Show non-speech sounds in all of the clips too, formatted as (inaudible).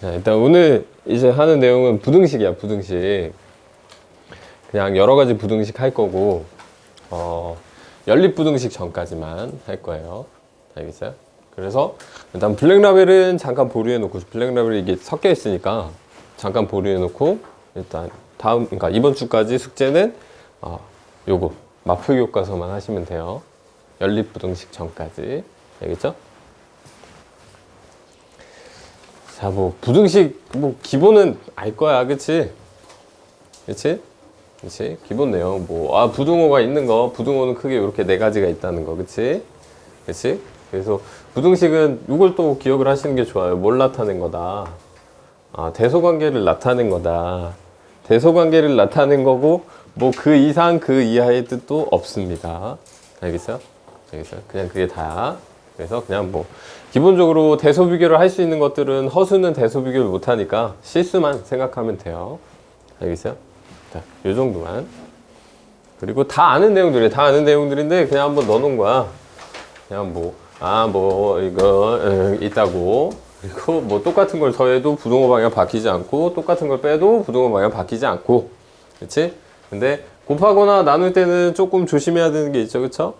자, 일단 오늘 이제 하는 내용은 부등식이야, 부등식. 그냥 여러 가지 부등식 할 거고, 어, 연립부등식 전까지만 할 거예요. 알겠어요? 그래서 일단 블랙라벨은 잠깐 보류해 놓고, 블랙라벨이 이게 섞여 있으니까 잠깐 보류해 놓고, 일단 다음, 그러니까 이번 주까지 숙제는, 어, 요거, 마표 교과서만 하시면 돼요. 연립부등식 전까지. 알겠죠? 자, 뭐 부등식 뭐 기본은 알 거야, 그치? 그치? 그치? 기본 내용 뭐 아 부등호가 있는 거, 부등호는 크게 이렇게 네 가지가 있다는 거, 그치? 그치? 그래서 부등식은 이걸 또 기억을 하시는 게 좋아요. 뭘 나타낸 거다? 아 대소관계를 나타낸 거다. 대소관계를 나타낸 거고 뭐 그 이상 그 이하의 뜻도 없습니다. 알겠어요? 알겠어요? 그냥 그게 다야. 그래서 그냥 뭐 기본적으로 대소 비교를 할 수 있는 것들은 허수는 대소 비교를 못 하니까 실수만 생각하면 돼요. 알겠어요? 자, 요 정도만. 그리고 다 아는 내용들이에요. 다 아는 내용들인데 그냥 한번 넣어놓은 거야. 그냥 뭐, 아, 뭐, 이거, 에, 있다고. 그리고 뭐 똑같은 걸 더해도 부동호 방향 바뀌지 않고, 똑같은 걸 빼도 부동호 방향 바뀌지 않고. 그치? 근데 곱하거나 나눌 때는 조금 조심해야 되는 게 있죠. 그쵸?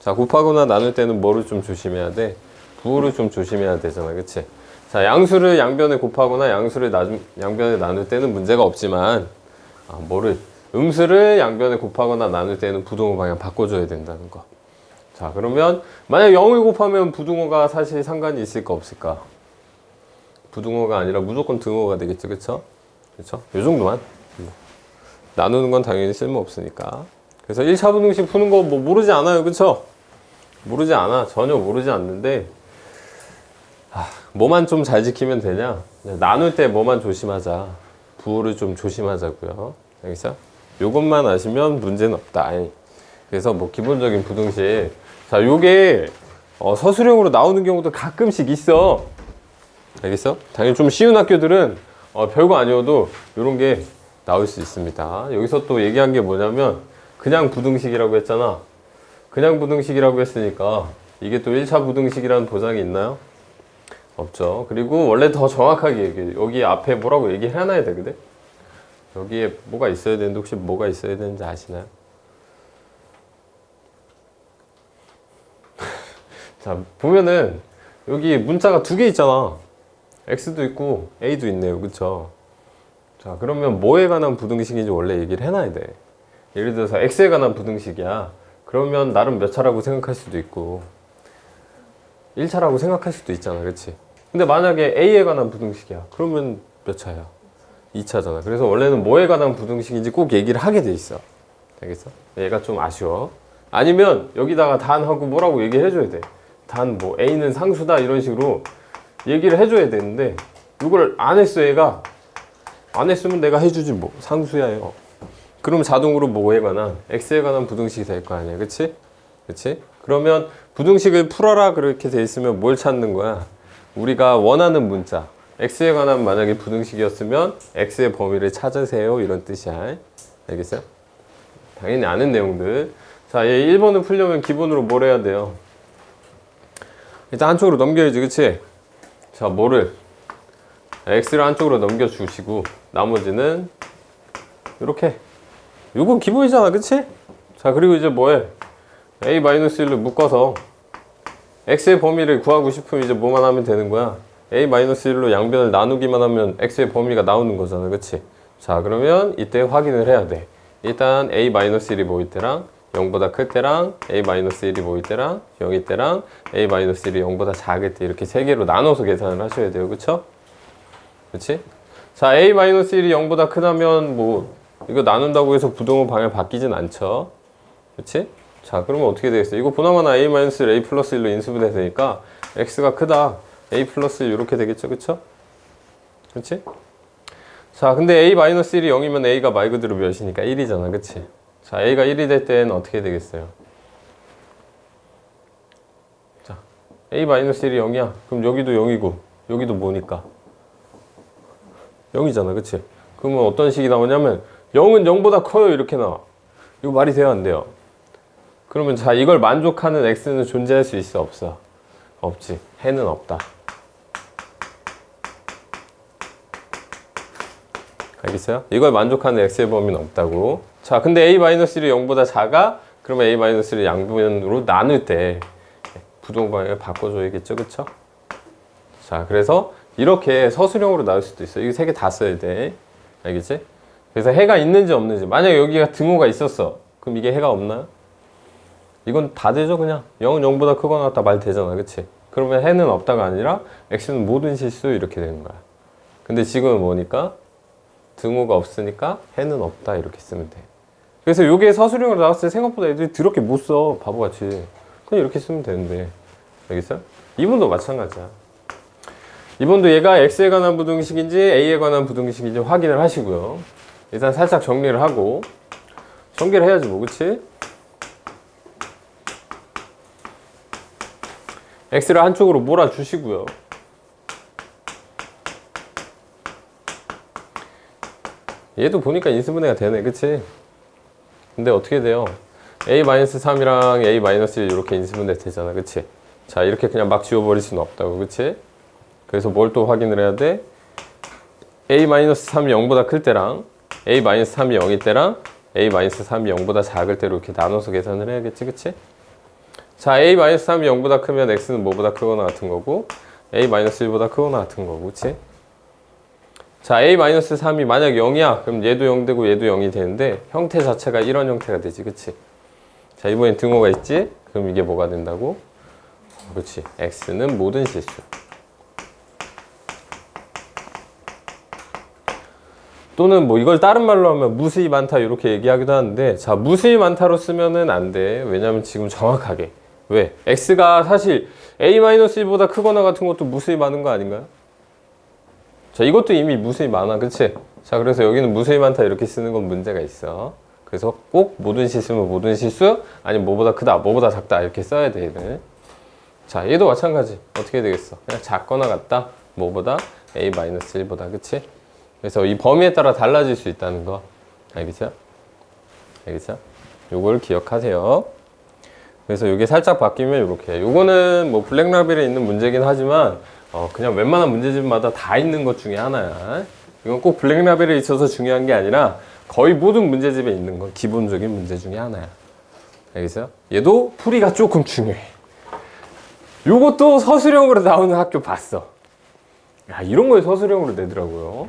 자, 곱하거나 나눌 때는 뭐를 좀 조심해야 돼? 부호를 좀 조심해야 되잖아. 그치? 자, 양수를 양변에 곱하거나 양수를 나, 양변에 나눌 때는 문제가 없지만, 아, 뭐를, 음수를 양변에 곱하거나 나눌 때는 부동호 방향 바꿔줘야 된다는 거. 자, 그러면, 만약 0을 곱하면 부등호가 사실 상관이 있을까, 없을까? 부등호가 아니라 무조건 등호가 되겠죠. 그쵸? 그쵸? 요 정도만. 뭐. 나누는 건 당연히 쓸모없으니까. 그래서 1차 부등식 푸는 거 뭐 모르지 않아요. 그쵸? 모르지 않아. 전혀 모르지 않는데, 아, 뭐만 좀 잘 지키면 되냐? 나눌 때 뭐만 조심하자. 부호를 좀 조심하자고요. 알겠어? 요것만 아시면 문제는 없다. 그래서 뭐 기본적인 부등식. 자, 요게 어, 서술형으로 나오는 경우도 가끔씩 있어. 알겠어? 당연히 좀 쉬운 학교들은 어, 별거 아니어도 요런 게 나올 수 있습니다. 여기서 또 얘기한 게 뭐냐면 그냥 부등식이라고 했잖아. 그냥 부등식이라고 했으니까 이게 또 1차 부등식이라는 보장이 있나요? 없죠. 그리고 원래 더 정확하게 얘기해. 여기 앞에 뭐라고 얘기해놔야 되거든? 여기에 뭐가 있어야 되는데 혹시 뭐가 있어야 되는지 아시나요? (laughs) 자, 보면은 여기 문자가 두 개 있잖아. X도 있고 A도 있네요. 그쵸? 자, 그러면 뭐에 관한 부등식인지 원래 얘기를 해놔야 돼. 예를 들어서 X에 관한 부등식이야. 그러면 나름 몇 차라고 생각할 수도 있고 1차라고 생각할 수도 있잖아. 그치? 근데 만약에 A에 관한 부등식이야. 그러면 몇 차야? 2차잖아. 그래서 원래는 뭐에 관한 부등식인지 꼭 얘기를 하게 돼 있어. 알겠어? 얘가 좀 아쉬워. 아니면 여기다가 단 하고 뭐라고 얘기를 해줘야 돼. 단 뭐 A는 상수다 이런 식으로 얘기를 해줘야 되는데 이걸 안 했어 얘가. 안 했으면 내가 해주지 뭐 상수야 요. 그럼 자동으로 뭐에 관한 x에 관한 부등식이 될 거 아니야, 그렇지? 그렇지? 그러면 부등식을 풀어라 그렇게 돼 있으면 뭘 찾는 거야? 우리가 원하는 문자 x에 관한 만약에 부등식이었으면 x의 범위를 찾으세요 이런 뜻이야. 알겠어요? 당연히 아는 내용들. 자, 얘 1번을 풀려면 기본으로 뭘 해야 돼요? 일단 한쪽으로 넘겨야지, 그치? 자, 뭐를? x를 한쪽으로 넘겨주시고 나머지는 이렇게 이건 기본이잖아 그치? 자 그리고 이제 뭐해 a-1을 묶어서 x의 범위를 구하고 싶으면 이제 뭐만 하면 되는 거야 a-1로 양변을 나누기만 하면 x의 범위가 나오는 거잖아 그치? 자 그러면 이때 확인을 해야 돼 일단 a-1이 뭐일 때랑 0보다 클 때랑 a-1이 뭐일 때랑 0일 때랑 a-1이 0보다 작을 때 이렇게 세 개로 나눠서 계산을 하셔야 돼요 그쵸? 그치? 자, a-1이 0보다 크다면 뭐 이거 나눈다고 해서 부동호 방향 바뀌진 않죠. 그치? 자, 그러면 어떻게 되겠어요? 이거 보나마나 a-1을 a 플러스 1로 인수분해되니까 x가 크다. a 플러스 1 이렇게 되겠죠. 그쵸? 그치? 자, 근데 a-1이 0이면 a가 말 그대로 몇이니까 1이잖아. 그치? 자, a가 1이 될 때는 어떻게 되겠어요? 자, a-1이 0이야. 그럼 여기도 0이고 여기도 뭐니까? 0이잖아. 그치? 그러면 어떤 식이 나오냐면 0은 0보다 커요. 이렇게 나와. 이거 말이 돼요? 안 돼요? 그러면 자, 이걸 만족하는 x는 존재할 수 있어? 없어? 없지. 해는 없다. 알겠어요? 이걸 만족하는 x의 범위는 없다고. 자, 근데 a-1이 0보다 작아? 그러면 a-를 양변으로 나눌 때 부동 방향을 바꿔줘야겠죠, 그쵸? 자, 그래서 이렇게 서술형으로 나올 수도 있어. 이거 세 개 다 써야 돼. 알겠지? 그래서 해가 있는지 없는지. 만약에 여기가 등호가 있었어. 그럼 이게 해가 없나? 이건 다 되죠, 그냥. 0은 0보다 크거나 같다 말 되잖아, 그치? 그러면 해는 없다가 아니라 x는 모든 실수 이렇게 되는 거야. 근데 지금은 뭐니까? 등호가 없으니까 해는 없다 이렇게 쓰면 돼. 그래서 이게 서술형으로 나왔을 때 생각보다 애들이 더럽게 못 써. 바보같이. 그냥 이렇게 쓰면 되는데. 알겠어요? 이분도 마찬가지야. 이번도 얘가 x에 관한 부등식인지 a에 관한 부등식인지 확인을 하시고요. 일단 살짝 정리를 하고 전개를 해야지 뭐 그치? x를 한쪽으로 몰아주시고요. 얘도 보니까 인수분해가 되네 그치? 근데 어떻게 돼요? a-3이랑 a-1 이렇게 인수분해 되잖아 그치? 자 이렇게 그냥 막 지워버릴 수는 없다고 그치? 그래서 뭘 또 확인을 해야 돼? a-3이 0보다 클 때랑 a-3이 0일 때랑 a-3이 0보다 작을 때로 이렇게 나눠서 계산을 해야겠지 그치? 자 a-3이 0보다 크면 x는 뭐보다 크거나 같은 거고 a-1보다 크거나 같은 거고 그치? 자 a-3이 만약 0이야 그럼 얘도 0 되고 얘도 0이 되는데 형태 자체가 이런 형태가 되지 그치? 자 이번엔 등호가 있지? 그럼 이게 뭐가 된다고? 그렇지 x는 모든 실수 또는 뭐 이걸 다른 말로 하면 무수히 많다 이렇게 얘기하기도 하는데 자 무수히 많다로 쓰면은 안 돼. 왜냐면 지금 정확하게. 왜? X가 사실 a-1보다 크거나 같은 것도 무수히 많은 거 아닌가요? 자 이것도 이미 무수히 많아. 그치? 자 그래서 여기는 무수히 많다 이렇게 쓰는 건 문제가 있어. 그래서 꼭 모든 실수면 모든 실수 아니면 뭐보다 크다 뭐보다 작다 이렇게 써야 돼 얘는. 자 얘도 마찬가지. 어떻게 되겠어? 그냥 작거나 같다. 뭐보다 a-1보다. 그치? 그래서 이 범위에 따라 달라질 수 있다는 거. 알겠죠? 알겠죠? 요걸 기억하세요. 그래서 이게 살짝 바뀌면 이렇게. 요거는 뭐 블랙라벨에 있는 문제긴 하지만 어, 그냥 웬만한 문제집마다 다 있는 것 중에 하나야. 이건 꼭 블랙라벨에 있어서 중요한 게 아니라 거의 모든 문제집에 있는 건 기본적인 문제 중에 하나야. 알겠어요? 얘도 풀이가 조금 중요해. 요것도 서술형으로 나오는 학교 봤어. 야 이런 걸 서술형으로 내더라고요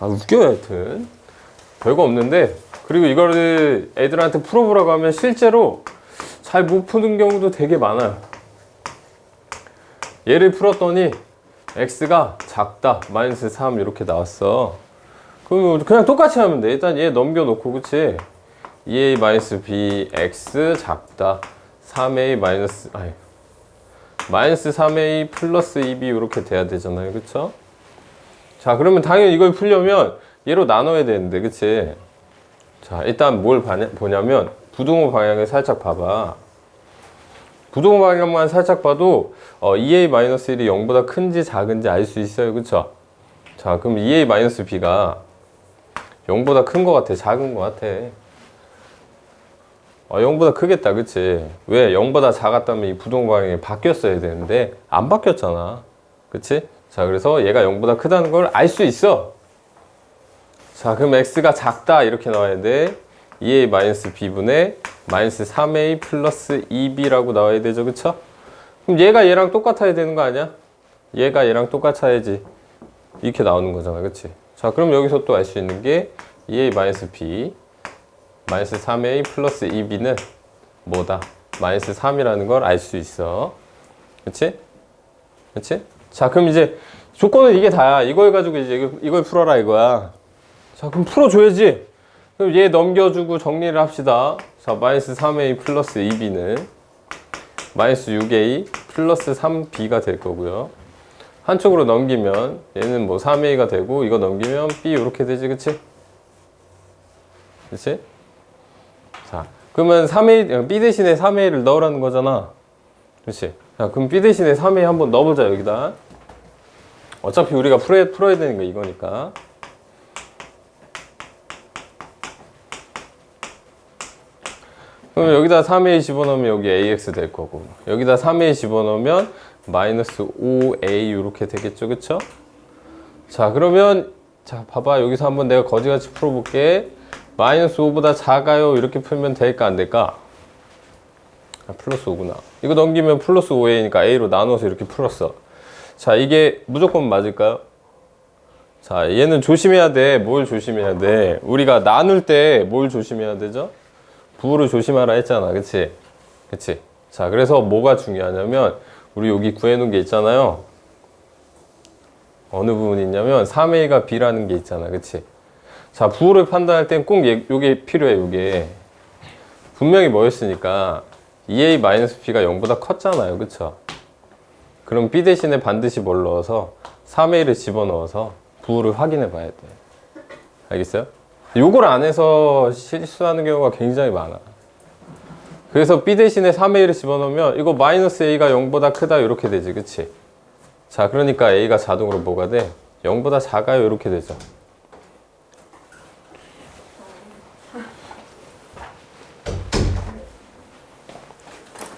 아 웃겨요 하여튼. 별거 없는데 그리고 이거를 애들한테 풀어보라고 하면 실제로 잘 못 푸는 경우도 되게 많아요. 얘를 풀었더니 x가 작다 마이너스 3 이렇게 나왔어. 그럼 그냥 똑같이 하면 돼. 일단 얘 넘겨놓고 그치? 2a 마이너스 b x 작다. 3a 마이너스 아니 마이너스 3a 플러스 2b 이렇게 돼야 되잖아요. 그쵸 자 그러면 당연히 이걸 풀려면 얘로 나눠야 되는데 그치? 자 일단 뭘 보냐면 부등호 방향을 살짝 봐봐. 부등호 방향만 살짝 봐도 어, 2a-1이 0보다 큰지 작은지 알 수 있어요. 그쵸? 자 그럼 2a-b가 0보다 큰 거 같아? 작은 거 같아? 어, 0보다 크겠다. 그치? 왜? 0보다 작았다면 이 부등호 방향이 바뀌었어야 되는데 안 바뀌었잖아. 그치 자 그래서 얘가 0보다 크다는 걸 알 수 있어 자 그럼 x가 작다 이렇게 나와야 돼 2a 마이너스 b분의 마이너스 3a 플러스 2b라고 나와야 되죠 그쵸? 그럼 얘가 얘랑 똑같아야 되는 거 아니야? 얘가 얘랑 똑같아야지 이렇게 나오는 거잖아 그치? 자 그럼 여기서 또 알 수 있는 게 2a 마이너스 b 마이너스 3a 플러스 2b는 뭐다? 마이너스 3이라는 걸 알 수 있어 그치? 그치? 자 그럼 이제 조건은 이게 다야. 이걸 가지고 이제 이걸- 풀어라 이거야. 자 그럼 풀어줘야지. 그럼 얘 넘겨주고 정리를 합시다. 자 마이너스 3a 플러스 2b는 마이너스 6a 플러스 3b가 될 거고요. 한쪽으로 넘기면 얘는 뭐 3a가 되고 이거 넘기면 b 이렇게 되지 그치? 그치? 자 그러면 3a b 대신에 3a를 넣으라는 거잖아. 그치? 자 그럼 b 대신에 3a 한번 넣어보자 여기다 어차피 우리가 풀어야, 풀어야 되는 거 이거니까 그럼 여기다 3a 집어넣으면 여기 ax 될 거고 여기다 3a 집어넣으면 마이너스 5a 이렇게 되겠죠 그쵸? 자 그러면 자, 봐봐. 여기서 한번 내가 거지같이 풀어볼게. 마이너스 5보다 작아요. 이렇게 풀면 될까, 안 될까? 아, 플러스 5구나. 이거 넘기면 플러스 5a니까 a로 나눠서 이렇게 풀었어. 자, 이게 무조건 맞을까요? 자, 얘는 조심해야 돼. 뭘 조심해야 돼? 우리가 나눌 때 뭘 조심해야 되죠? 부호를 조심하라 했잖아. 그치? 그치? 자, 그래서 뭐가 중요하냐면, 우리 여기 구해놓은 게 있잖아요. 어느 부분이 있냐면, 3a가 b라는 게 있잖아. 그치? 자, 부호를 판단할 땐꼭 요게 필요해, 요게. 분명히 뭐였으니까, 2a-b가 0보다 컸잖아요. 그쵸? 그럼 b 대신에 반드시 뭘 넣어서 3a를 집어넣어서 부호를 확인해 봐야 돼. 알겠어요? 요걸 안 해서 실수하는 경우가 굉장히 많아. 그래서 b 대신에 3a를 집어넣으면 이거 마이너스 a가 0보다 크다 이렇게 되지. 그치? 자, 그러니까 a가 자동으로 뭐가 돼? 0보다 작아요 이렇게 되죠.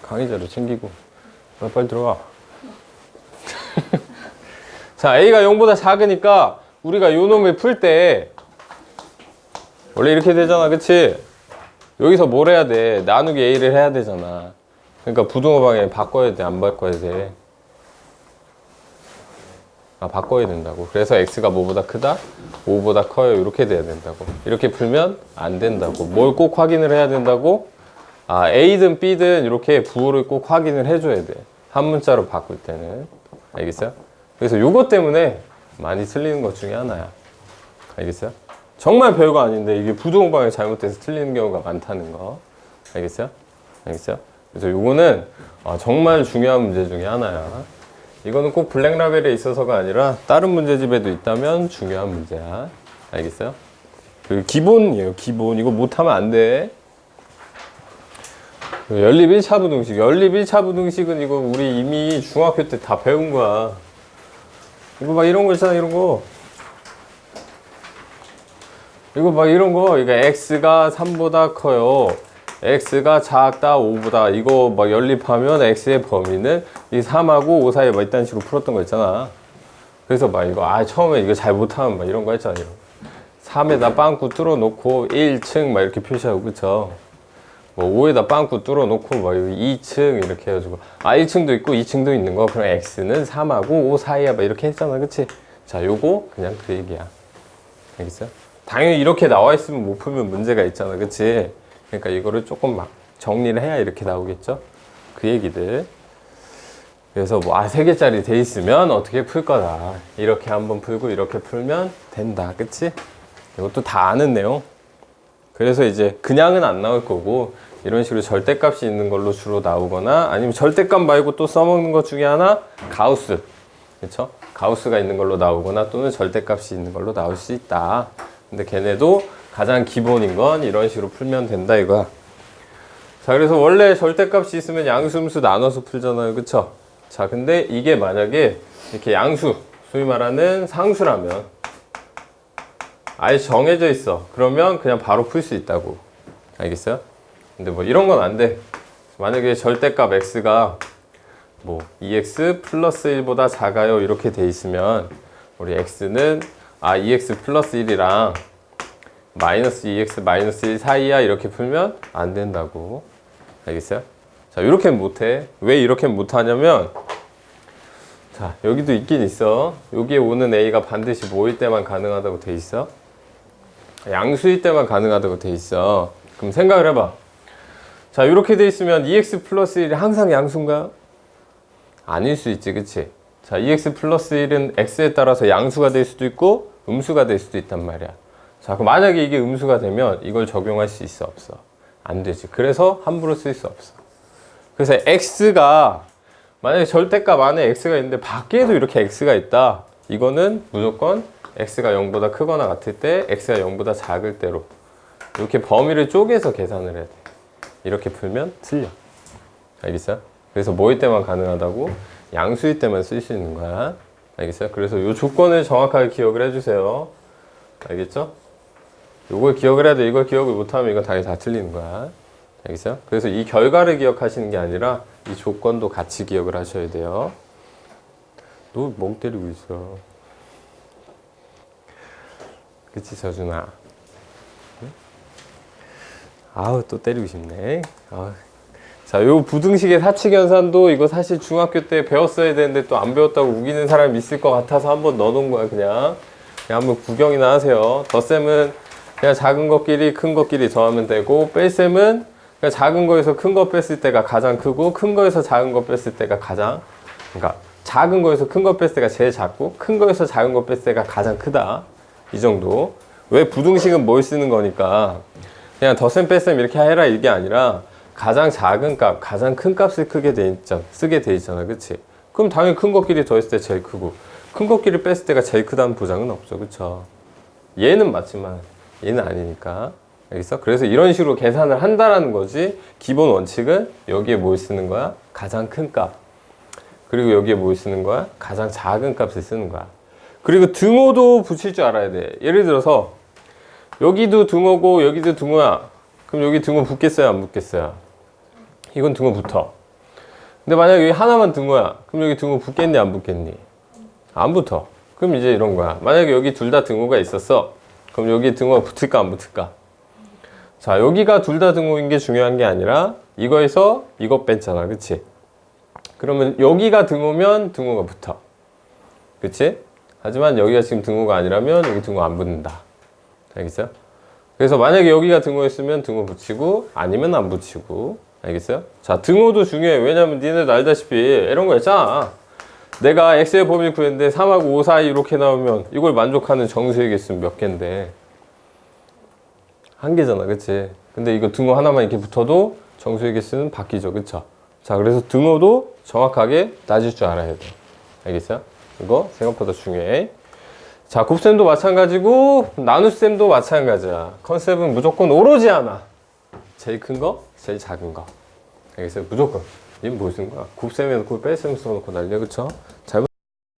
강의자료 챙기고 빨리, 빨리 들어가. (laughs) 자, a가 0보다 작으니까 우리가 요 놈을 풀 때 원래 이렇게 되잖아. 그치? 여기서 뭘 해야 돼? 나누기 a를 해야 되잖아. 그러니까 부등호 방향 바꿔야 돼. 안 바꿔야 돼. 아, 바꿔야 된다고. 그래서 x가 뭐보다 크다? 5보다 커요. 이렇게 돼야 된다고. 이렇게 풀면 안 된다고. 뭘 꼭 확인을 해야 된다고? 아, a든 b든 이렇게 부호를 꼭 확인을 해줘야 돼. 한 문자로 바꿀 때는. 알겠어요? 그래서 요것 때문에 많이 틀리는 것 중에 하나야. 알겠어요? 정말 별거 아닌데 이게 방향이 잘못돼서 틀리는 경우가 많다는 거. 알겠어요? 알겠어요? 그래서 요거는 아, 정말 중요한 문제 중에 하나야. 이거는 꼭 블랙라벨에 있어서가 아니라 다른 문제집에도 있다면 중요한 문제야. 알겠어요? 그 기본이에요, 기본. 이거 못하면 안 돼. 그 연립 1차 부등식. 연립 1차 부등식은 이거 우리 이미 중학교 때 다 배운 거야. 이거 막 이런 거 있잖아, 이런 거. 이거 막 이런 거. 이거 x가 3보다 커요. x가 작다 5보다. 이거 막 연립하면 x의 범위는 이 3하고 5 사이에 막 이딴 식으로 풀었던 거 있잖아. 그래서 막 이거, 아, 처음에 이거 잘 못하면 막 이런 거 했잖아, 이런 거. 3에다 빵꾸 뚫어 놓고 1층 막 이렇게 표시하고, 그쵸? 뭐 5에다 빵꾸 뚫어 놓고 뭐 2층 이렇게 해가지고 아 1층도 있고 2층도 있는 거 그럼 x는 3하고 5 사이야 막 이렇게 했잖아 그치? 자 요거 그냥 그 얘기야 알겠어요? 당연히 이렇게 나와 있으면 못 풀면 문제가 있잖아 그치? 그러니까 이거를 조금 막 정리를 해야 이렇게 나오겠죠? 그 얘기들 그래서 뭐아세 개짜리 돼 있으면 어떻게 풀 거다 이렇게 한번 풀고 이렇게 풀면 된다 그치? 이것도 다 아는 내용 그래서 이제 그냥은 안 나올 거고 이런 식으로 절대값이 있는 걸로 주로 나오거나 아니면 절대값 말고 또 써먹는 것 중에 하나 가우스 그렇죠? 가우스가 있는 걸로 나오거나 또는 절대값이 있는 걸로 나올 수 있다. 근데 걔네도 가장 기본인 건 이런 식으로 풀면 된다 이거야. 자 그래서 원래 절대값이 있으면 양수음수 나눠서 풀잖아요, 그렇죠? 자 근데 이게 만약에 이렇게 양수 소위 말하는 상수라면 아예 정해져 있어. 그러면 그냥 바로 풀 수 있다고. 알겠어요? 근데 뭐 이런 건 안 돼. 만약에 절대값 x가 뭐 2x 플러스 1보다 작아요. 이렇게 돼 있으면 우리 x는 아 2x 플러스 1이랑 마이너스 2x 마이너스 1 사이야. 이렇게 풀면 안 된다고. 알겠어요? 자, 이렇게 못해. 왜 이렇게 못하냐면 자, 여기도 있긴 있어. 여기에 오는 a가 반드시 뭐일 때만 가능하다고 돼 있어? 양수일 때만 가능하다고 돼 있어. 그럼 생각을 해봐. 자, 이렇게 돼 있으면 2x 플러스 1이 항상 양수인가? 아닐 수 있지, 그치? 자, 2x 플러스 1은 x에 따라서 양수가 될 수도 있고 음수가 될 수도 있단 말이야. 자, 그럼 만약에 이게 음수가 되면 이걸 적용할 수 있어, 없어? 안 되지. 그래서 함부로 쓸 수 없어. 그래서 x가 만약에 절대값 안에 x가 있는데 밖에도 이렇게 x가 있다. 이거는 무조건 x가 0보다 크거나 같을 때 x가 0보다 작을 때로 이렇게 범위를 쪼개서 계산을 해야 돼. 이렇게 풀면 틀려. 알겠어요? 그래서 뭐일 때만 가능하다고? 양수일 때만 쓸 수 있는 거야. 알겠어요? 그래서 이 조건을 정확하게 기억을 해주세요. 알겠죠? 요걸 기억을 돼. 이걸 기억을 못하면 이건 당연히 다 틀리는 거야. 알겠어요? 그래서 이 결과를 기억하시는 게 아니라 이 조건도 같이 기억을 하셔야 돼요. 너 멍 때리고 있어. 그치 서준아 응? 아우 또 때리고 싶네 아우. 자, 요 부등식의 사칙연산도 이거 사실 중학교 때 배웠어야 되는데 또 안 배웠다고 우기는 사람이 있을 것 같아서 한번 넣어놓은 거야 그냥 그냥 한번 구경이나 하세요 덧셈은 그냥 작은 것끼리 큰 것끼리 더하면 되고 뺄셈은 그냥 작은 거에서 큰 거 뺐을 때가 가장 크고 큰 거에서 작은 거 뺐을 때가 가장 그러니까 작은 거에서 큰거 뺐을 때가 제일 작고 큰 거에서 작은 거 뺐을 때가 가장 크다 이 정도 왜 부등식은 뭘 쓰는 거니까 그냥 덧셈 뺄셈 이렇게 해라 이게 아니라 가장 작은 값, 가장 큰 값을 크게 돼 있잖아, 쓰게 돼 있잖아, 그치? 그럼 당연히 큰 것끼리 더했을 때 제일 크고 큰 것끼리 뺐을 때가 제일 크다는 보장은 없죠, 그쵸? 얘는 맞지만 얘는 아니니까 알겠어? 그래서 이런 식으로 계산을 한다라는 거지 기본 원칙은 여기에 뭘 쓰는 거야? 가장 큰 값. 그리고 여기에 뭘 쓰는 거야? 가장 작은 값을 쓰는 거야. 그리고 등호도 붙일 줄 알아야 돼. 예를 들어서 여기도 등호고 여기도 등호야. 그럼 여기 등호 붙겠어요? 안 붙겠어요? 이건 등호 붙어. 근데 만약 여기 하나만 등호야. 그럼 여기 등호 붙겠니? 안 붙겠니? 안 붙어. 그럼 이제 이런 거야. 만약에 여기 둘 다 등호가 있었어. 그럼 여기 등호가 붙을까? 안 붙을까? 자, 여기가 둘 다 등호인 게 중요한 게 아니라 이거에서 이거 뺐잖아. 그치? 그러면 여기가 등호면 등호가 붙어. 그치? 하지만 여기가 지금 등호가 아니라면 여기 등호 안 붙는다. 알겠어요? 그래서 만약에 여기가 등호였으면 등호 붙이고 아니면 안 붙이고 알겠어요? 자 등호도 중요해 왜냐면 니네도 알다시피 이런 거 있잖아 내가 x의 범위를 구했는데 3하고 5 사이 이렇게 나오면 이걸 만족하는 정수의 개수는 몇 개인데 한 개잖아 그치? 근데 이거 등호 하나만 이렇게 붙어도 정수의 개수는 바뀌죠 그쵸? 자 그래서 등호도 정확하게 따질 줄 알아야 돼 알겠어요? 이거 생각보다 중요해 자, 곱셈도 마찬가지고 나눗셈도 마찬가지야. 컨셉은 무조건 오로지 하나. 제일 큰 거, 제일 작은 거. 알겠어요? 무조건. 이건 무슨 거야? 곱셈에 놓고 뺄셈 써놓고 난리야, 그쵸? 잘 봐.